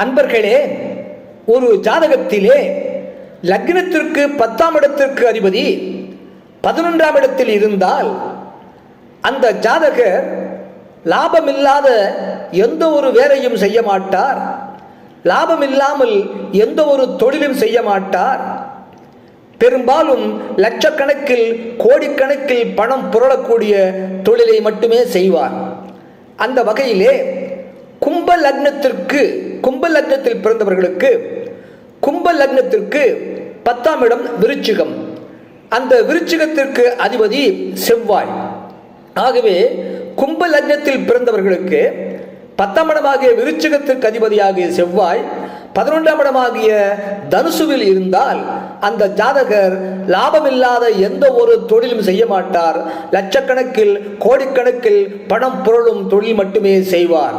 அன்பர்களே ஒரு ஜாதகத்திலே லக்னத்திற்கு பத்தாம் இடத்திற்கு அதிபதி பதினொன்றாம் இடத்தில் இருந்தால் அந்த ஜாதகர் லாபமில்லாத எந்த ஒரு வேலையும் செய்ய மாட்டார். லாபம் இல்லாமல் எந்த ஒரு தொழிலும் செய்ய மாட்டார். பெரும்பாலும் லட்சக்கணக்கில் கோடிக்கணக்கில் பணம் புரளக்கூடிய தொழிலை மட்டுமே செய்வார். அந்த வகையிலே கும்ப லக்னத்திற்கு கும்ப லக்னத்தில் பிறந்தவர்களுக்கு கும்ப லக்னத்திற்கு பத்தாம் இடம் விருச்சிகம். அந்த விருச்சிகத்திற்கு அதிபதி செவ்வாய். ஆகவே கும்ப லக்னத்தில் பிறந்தவர்களுக்கு பத்தாம் இடமாகிய விருச்சிகத்திற்கு அதிபதியாகிய செவ்வாய் பதினொன்றாம் இடமாகிய தனுசுவில் இருந்தால் அந்த ஜாதகர் லாபமில்லாத எந்த ஒரு தொழிலும் செய்ய மாட்டார். லட்சக்கணக்கில் கோடிக்கணக்கில் பணம் புரளும் தொழில் மட்டுமே செய்வார்.